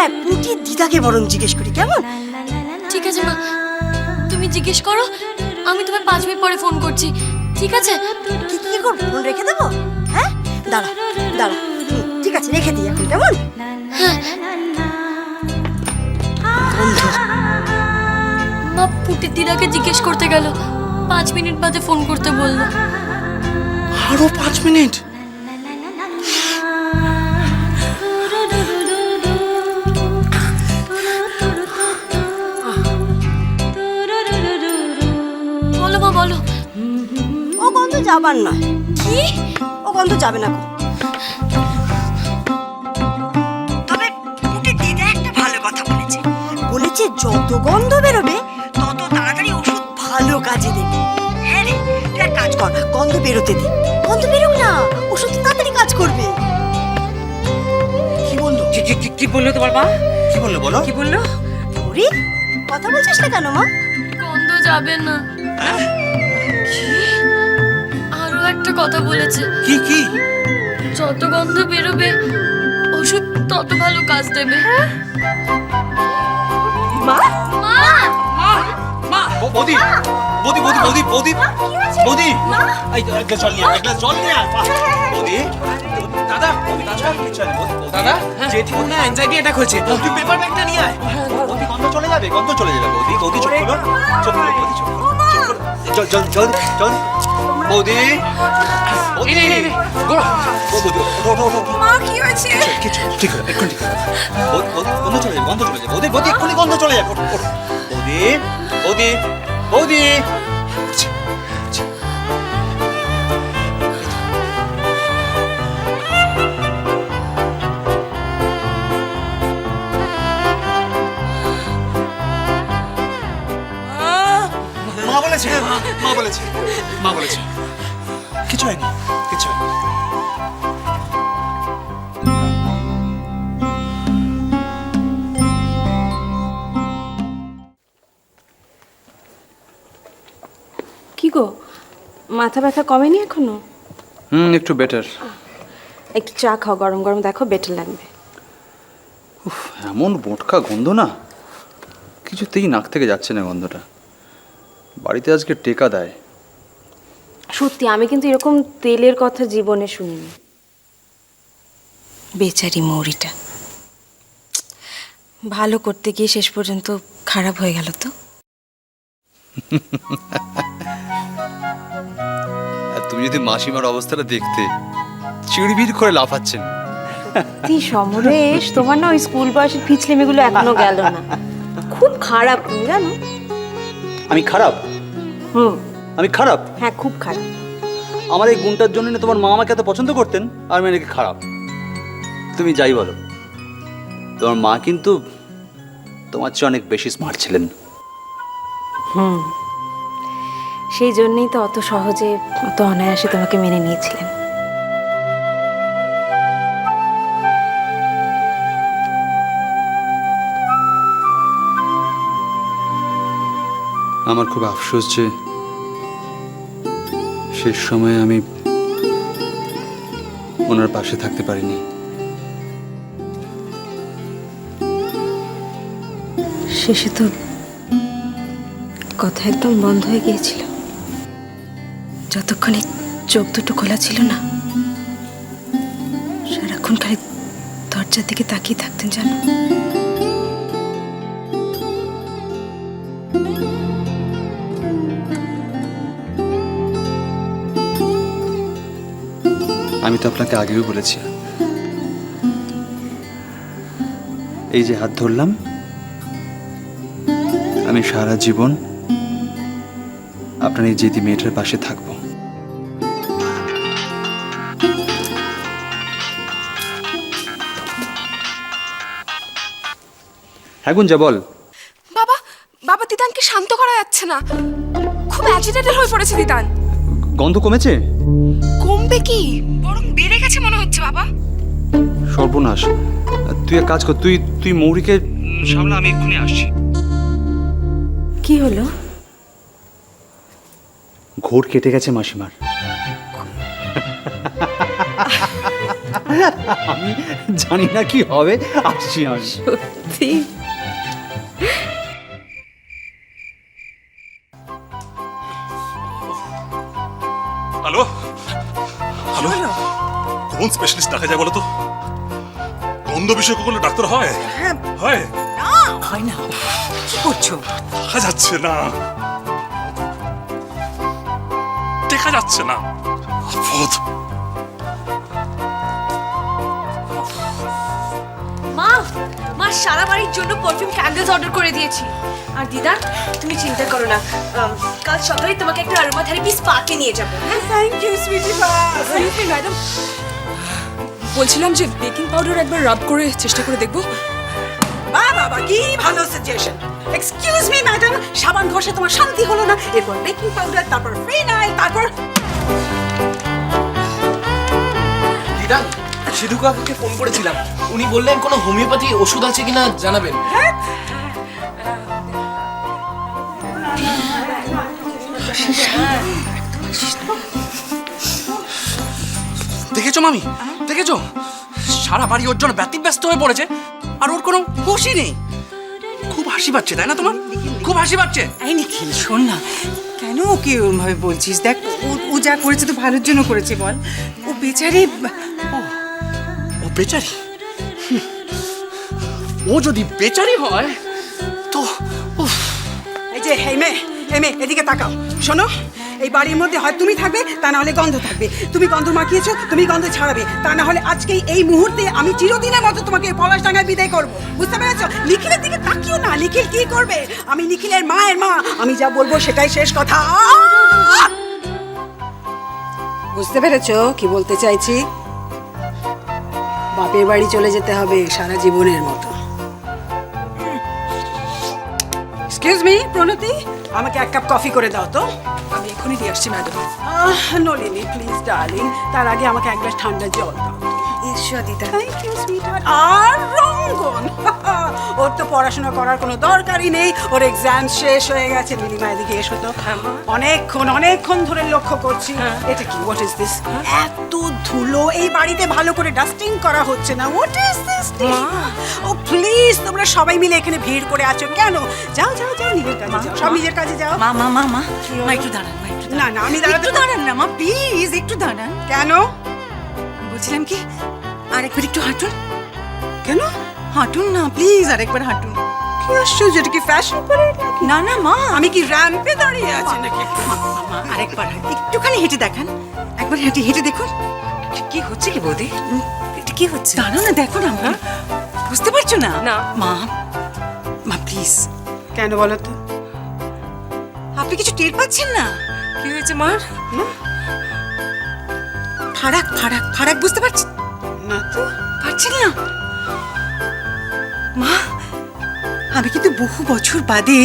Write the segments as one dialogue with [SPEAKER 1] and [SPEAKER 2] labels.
[SPEAKER 1] হ্যাঁ পুটির দিদাকে বরং জিজ্ঞেস করি কেমন?
[SPEAKER 2] ঠিক আছে মা। তুমি জিজ্ঞেস করো আমি তোমায় পাঁচ মিনিট পরে ফোন করছি। ঠিক আছে?
[SPEAKER 1] কি কি করব ফোন রেখে দেবো? হ্যাঁ? দাঁড়া দাঁড়া। ঠিক আছে রেখে দিই এখন কেমন? বন্ধু
[SPEAKER 2] মা পুটির দিদাকে জিজ্ঞেস করতে গেল। পাঁচ মিনিট বাদে ফোন করতে বলল।
[SPEAKER 3] আরও পাঁচ মিনিট?
[SPEAKER 1] যাবার নয়। কি? ও গন্ধ যাবে না গো। তবে পুটির দিদা একটা ভালো কথা বলেছে। বলেছে যত গন্ধ বেরোবে তত তাড়াতাড়ি ওষুধ ভালো কাজে দেবে। হ্যাঁ রে তুই এক কাজ কর গন্ধ বেরোতে দে। গন্ধ বেরোক না ওষুধ তাড়াতাড়ি কাজ করবে।
[SPEAKER 3] কি বলল?
[SPEAKER 4] কি কি কি- কি বলল তোমার মা?
[SPEAKER 3] কি বলল বলো?
[SPEAKER 4] কি বলল?
[SPEAKER 1] ওরে কথা বলছিস না কেন মা?
[SPEAKER 2] গন্ধ যাবে না। আরও একটা কথা বলেছে।
[SPEAKER 3] কি কি?
[SPEAKER 2] যত গন্ধ বেরোবে ওষুধ তত ভালো কাজ দেবে।
[SPEAKER 1] মা?
[SPEAKER 2] মা!
[SPEAKER 3] ব- বৌদি বৌদি বৌদি বৌদি বৌদি বৌদি এই এক গ্লাস জল নিয়ে আয়, এক গ্লাস জল নিয়ে বৌদি দাদা বৌদি দাদা।
[SPEAKER 5] জেঠি মনে হয়। অ্যাংজাইটি অ্যাটাক হয়েছে তুই পেপার ব্যাগটা নিয়ে আয়।
[SPEAKER 3] বৌদি গন্ধ চলে যাবে গন্ধ চলে যাবে বৌদি বৌদি চোখ খোলো। চোখ খোলো বৌদি চোখ খোলো। চোখ খোলো। জল জল জল জল। বৌদি বৌদি
[SPEAKER 5] এই নে, এই নে, গোড়া।
[SPEAKER 3] ও বৌদি ওঠো ওঠো ওঠো
[SPEAKER 4] মা কি হয়েছে
[SPEAKER 3] কিছু ঠিক হবে এক্ষুনি ঠিক হবে বৌদি বৌদি গন্ধ চলে যাবে গন্ধ চলে যাবে বৌদি বৌদি এক্ষুনি গন্ধ চলে যাবে ওঠো ওঠো বৌদি বৌদি বৌদি উঠছে, উঠছে। মা বলেছে মা বলেছে মা বলেছে কিছু হয়নি কিছু হয়নি।
[SPEAKER 6] কি গো মাথা ব্যথা কমেনি এখনও?
[SPEAKER 7] হুম একটু বেটার
[SPEAKER 6] একটু চা খাও গরম গরম দেখো বেটার লাগবে।
[SPEAKER 7] উফ এমন বোটকা গন্ধ না। কিছুতেই নাক থেকে যাচ্ছে না গন্ধটা। বাড়িতে আজকে টেকা দেয়।
[SPEAKER 6] সত্যি আমি কিন্তু এরকম তেলের কথা জীবনে শুনিনি। বেচারি মৌরিটা। ভালো করতে গিয়ে শেষ পর্যন্ত খারাপ হয়ে গেল তো?
[SPEAKER 7] আর তুমি যদি মাসিমার অবস্থাটা দেখতে চিড়বিড় করে লাফাচ্ছেন।
[SPEAKER 6] তুই সমরেশ তোমার না ওই স্কুল বয়সের ফিচলেমেগুলো এখনও গেল না। খুব খারাপ তুমি জানো?
[SPEAKER 7] আমি খারাপ?
[SPEAKER 6] হুম।
[SPEAKER 7] আমি খারাপ?
[SPEAKER 6] হ্যাঁ খুব খারাপ।
[SPEAKER 7] আমার এই গুণটার জন্য তোমার মা আমাকে এত পছন্দ করতেন আর আমি নাকি খারাপ। তুমি যাই বলো। তোমার মা কিন্তু তোমার চেয়ে অনেক বেশি স্মার্ট ছিলেন। হুম।
[SPEAKER 6] সেই জন্যই তো অত সহজে অত অনায়াসে তোমাকে মেনে নিয়েছিলেন।
[SPEAKER 7] আমার খুব আফসোস যে শেষ সময়ে আমি ওনার পাশে থাকতে পারিনি।
[SPEAKER 6] শেষে তো কথা একদম বন্ধ হয়ে গিয়েছিল। যতক্ষণে চোখ দুটো খোলা ছিল না, সারাক্ষণ খালি দরজার দিকে তাকিয়ে থাকতেন জানো
[SPEAKER 7] আমি তো আপনাকে আগেও বলেছি। এই যে হাত ধরলাম আমি সারা জীবন আপনার এই জেদি মেয়েটার পাশে থাকব। হ্যাঁ গুঞ্জা বল।
[SPEAKER 4] বাবা বাবা দিদানকে শান্ত করা যাচ্ছে না। খুব অ্যাজিটেটেড হয়ে পড়েছে দিদান
[SPEAKER 7] গন্ধ কমেছে?
[SPEAKER 4] কমবে কি? বরং বেড়ে গেছে মনে হচ্ছে বাবা।
[SPEAKER 7] সর্বনাশ। তুই এক কাজ কর তুই তুই মৌরিকে সামলা আমি এক্ষুনি আসছি।
[SPEAKER 6] কি হলো?
[SPEAKER 7] ঘোর কেটে গেছে মাসিমার। আমি জানি না কি হবে আসছি আমি।
[SPEAKER 6] সত্যি?
[SPEAKER 8] কোন স্পেশালিস্ট দেখা যায় বলো তো? গন্ধ বিশেষজ্ঞ কোনো ডাক্তার হয়? হয়।
[SPEAKER 3] হয়? না। কি করছ?
[SPEAKER 8] দেখা যাচ্ছে না। দেখা যাচ্ছে না। আপদ
[SPEAKER 2] মা মা সারা বাড়ির জন্য পারফিউম ক্যান্ডেলস অর্ডার করে দিয়েছি। আর দিদা তুমি চিন্তা করো না। কাল সকালে তোমাকে একটা আরোমা থেরাপি স্পাকে নিয়ে যাব হ্যাঁ?
[SPEAKER 3] থ্যাংক ইউ সুইটি
[SPEAKER 4] ম্যাডাম বলছিলাম যে বেকিং পাউডার একবার রাব করে চেষ্টা করে দেখব।
[SPEAKER 3] বা বাবা কি ভালো সাজেশন এক্সকিউজ মি ম্যাডাম সাবান ঘষে তোমার শান্তি হলো না। এরপর বেকিং পাউডার তারপর ফিনাইল তারপর
[SPEAKER 9] দিদা সিধু কাকুকে ফোন করেছিলাম। উনি বললেন কোনো হোমিওপ্যাথি ওষুধ আছে কিনা জানাবেন।
[SPEAKER 5] দেখেছ মামি? দেখেছ? সারা বাড়ি ওর জন্য ব্যতিব্যস্ত হয়ে পড়েছে আর ওর কোনো হুশই নেই। খুব হাসি পাচ্ছে তাই না তোমার? খুব হাসি পাচ্ছে।
[SPEAKER 10] এই নিখিল শোন না কেন ওকে ওরমভাবে বলছিস? দেখ ও- যা করেছে তো ভালোর জন্য করেছে বল। ও বেচারি
[SPEAKER 5] ও। বেচারি। ও যদি বেচারি হয় তো
[SPEAKER 3] এই যে হেমে হেমে এদিকে তাকাও। শোনো এই বাড়ির মধ্যে হয় তুমি থাকবে, তা না হলে গন্ধ থাকবে। তুমি গন্ধ মাখিয়েছো, তুমি গন্ধ ছাড়াবে। তা না হলে আজকেই এই মুহূর্তে আমি চিরদিনের মতো তোমাকে পলাশ ডাঙ্গায় বিদায় করব। বুঝতে পেরেছ? নিখিলের দিকে তাকিও না, নিখিল কি করবে? আমি নিখিলের মায়ের মা, আমি যা বলব সেটাই শেষ কথা। বুঝতে পেরেছ কি বলতে চাইছি? বাপের বাড়ি চলে যেতে হবে সারা জীবনের মতো। এক্সকিউজ মি প্রণতি, আমাকে এক কাপ কফি করে দাও তো।
[SPEAKER 4] এখনই দিয়ে আসছি, ম্যাডাম।
[SPEAKER 3] নলিনী প্লিজ ডার্লিং তার আগে আমাকে এক গ্লাস ঠান্ডা জল দাও।
[SPEAKER 10] ঈশ্বর দিদা
[SPEAKER 3] থ্যাংক ইউ সুইটহার্ট আর রঙ্গন ওর তো পড়াশোনা করার কোনো দরকারই নেই। ওর এক্সাম শেষ হয়ে গেছে। নীলিমা এদিকে এসো তো। অনেকক্ষণ অনেকক্ষণ ধরে লক্ষ্য করছি। এটা কি হোয়াট ইজ দিস এত ধুলো এই বাড়িতে ভালো করে ডাস্টিং করা হচ্ছে না। হোয়াট ইজ দিস ও প্লিজ তোমরা সবাই মিলে এখানে ভিড় করে আছো। কেন? যাও যাও যাও নিজের কাজে যাও। সব নিজের কাজে যাও।
[SPEAKER 10] মা মা মা মা। একটু দাঁড়ান
[SPEAKER 3] না না আমি দাঁড়াতে
[SPEAKER 10] একটু দাঁড়ান না। মা প্লিজ একটু দাঁড়ান।
[SPEAKER 3] কেন?
[SPEAKER 10] বলছিলাম কি? আরেকবার একটু হাঁটুন।
[SPEAKER 3] কেন?
[SPEAKER 10] হাঁটুন না প্লিজ আরেকবার হাঁটুন।
[SPEAKER 3] কি আশ্চর্য এটা কি ফ্যাশন করে
[SPEAKER 10] না না মা।
[SPEAKER 3] আমি কি র্যাম্পে দাঁড়িয়ে আছি নাকি?
[SPEAKER 10] আরেকবার। একটুখানি হেঁটে দেখান। একবার হেঁটে হেঁটে দেখুন। কি হচ্ছে কি বৌদি? এটা কি হচ্ছে? দাঁড়াও না দেখো না মা। বুঝতে পারছ না?
[SPEAKER 4] না।
[SPEAKER 10] মা মা প্লিজ
[SPEAKER 3] কেন বলো তো?
[SPEAKER 10] আপনি কিছু টের পাচ্ছেন না?
[SPEAKER 4] কি হয়েছে মার
[SPEAKER 10] ফারাক ফারাক ফারাক বুঝতে পারছি?
[SPEAKER 3] না তো।
[SPEAKER 10] পারছেন না। মা আমি কিন্তু বহু বছর বাদে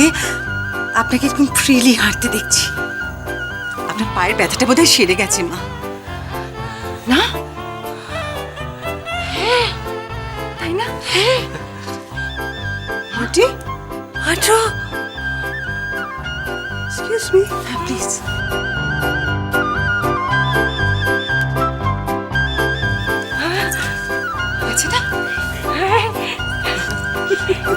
[SPEAKER 10] আপনাকে এরকম ফ্রিলি হাঁটতে দেখছি। আপনার পায়ের ব্যথাটা বোধহয় সেরে গেছে মা। না? তাই না?
[SPEAKER 3] হাঁটি?
[SPEAKER 10] হাঁটো।
[SPEAKER 3] এক্সকিউজ মি
[SPEAKER 10] হ্যাঁ প্লিজ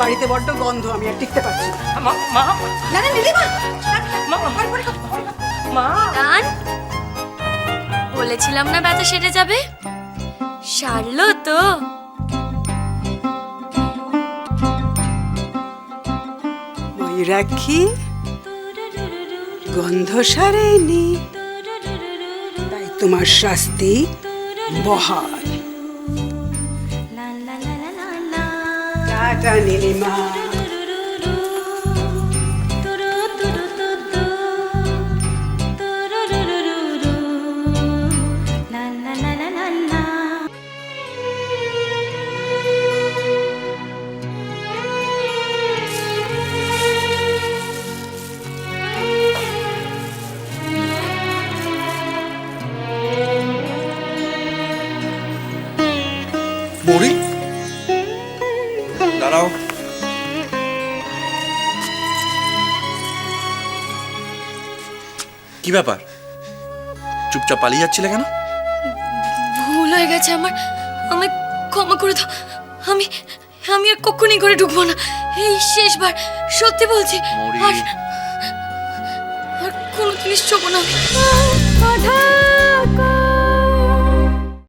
[SPEAKER 3] বাড়িতে বড্ড গন্ধ আমি আর টিকতে পারছি না। না না নীলিমা
[SPEAKER 2] দান বলেছিলাম না ব্যথা সেরে যাবে? সারলো তো।
[SPEAKER 3] ময়ূরাক্ষী গন্ধ সারেনি। তাই তোমার শাস্তি বহাল। নীলিমা।
[SPEAKER 5] কি ব্যাপার? চুপচাপ পালিয়ে যাচ্ছিলে কেন?
[SPEAKER 2] ভুল হয়ে গেছে আমার। আমায় ক্ষমা করে দাও। আমি আমি আর কখনই ঘরে ঢুকবো না। এই শেষবার সত্যি বলছি। আর আর কোনো জিনিস ছোবো না আমি।